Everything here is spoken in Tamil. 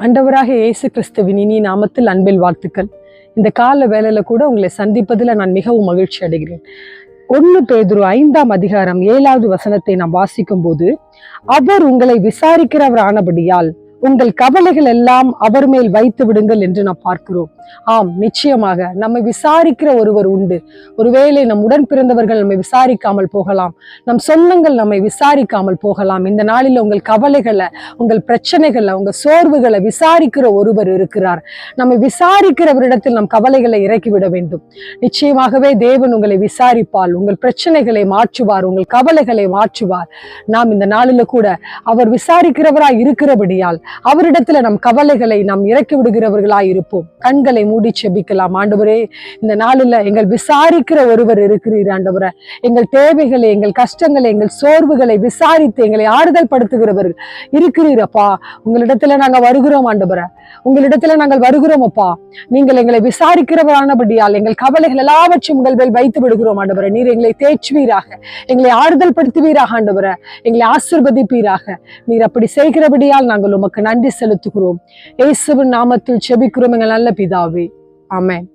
அண்டவராக இயேசு கிறிஸ்துவின் இனி நாமத்தில் அன்பில் வாழ்த்துக்கள். இந்த கால வேலையில கூட உங்களை சந்திப்பதில் நான் மிகவும் மகிழ்ச்சி அடைகிறேன். ஒன்று பேதுரு ஐந்தாம் அதிகாரம் ஏழாவது வசனத்தை நாம் வாசிக்கும் போது அவர் உங்களை விசாரிக்கிறவர் ஆனபடியால் உங்கள் கவலைகள் எல்லாம் அவர் மேல் வைத்து விடுங்கள் என்று நாம் பார்க்கிறோம். ஆம் நிச்சயமாக நம்மை விசாரிக்கிற ஒருவர் உண்டு. ஒருவேளை நம் உடன் பிறந்தவர்கள் நம்மை விசாரிக்காமல் போகலாம். நம் சொந்தங்கள் நம்மை விசாரிக்காமல் போகலாம். இந்த நாளில் உங்கள் கவலைகளை உங்கள் பிரச்சனைகளை உங்கள் சோர்வுகளை விசாரிக்கிற ஒருவர் இருக்கிறார். நம்மை விசாரிக்கிறவரிடத்தில் நம் கவலைகளை இறக்கிவிட வேண்டும். நிச்சயமாகவே தேவன் உங்களை விசாரிப்பால் உங்கள் பிரச்சனைகளை மாற்றுவார். உங்கள் கவலைகளை மாற்றுவார். நாம் இந்த நாளில் கூட அவர் விசாரிக்கிறவராய் இருக்கிறபடியால் அவரிடத்துல நம் கவலைகளை நாம் இறக்கி விடுகிறவர்களாய் இருப்போம் கண்களை மூடி செபிக்கலாம். ஆண்டவரே இந்த நாளில் எங்கள் விசாரிக்கிற ஒருவர் இருக்கிறீர் ஆண்டவரே. எங்கள் தேவைகளை எங்கள் கஷ்டங்களை எங்கள் சோர்வுகளை விசாரித்து எங்களை ஆறுதல் படுத்துகிறவர் இருக்கிறீரப்பா உங்களிடத்துல நாங்கள் வருகிறோம் ஆண்டவரே. உங்களிடத்துல நாங்கள் வருகிறோம் அப்பா. நீங்கள் எங்களை விசாரிக்கிறவரானபடியால் எங்கள் கவலைகள் எல்லாவற்றையும் உங்கள் மேல் வைத்து விடுகிறோம் ஆண்டவரே. நீர் எங்களை தேய்ச்சுவீராக எங்களை ஆறுதல் படுத்துவீராக ஆண்டவரே. எங்களை ஆசிர்வதிப்பீராக. நீர் அப்படி செய்கிறபடியால் நாங்கள் உமக்கு உமக்கு நன்றி செலுத்துகிறோம். இயேசுவின் நாமத்தில் செபிக்கிறோம் எங்கள் நல்ல பிதாவே. ஆமேன்.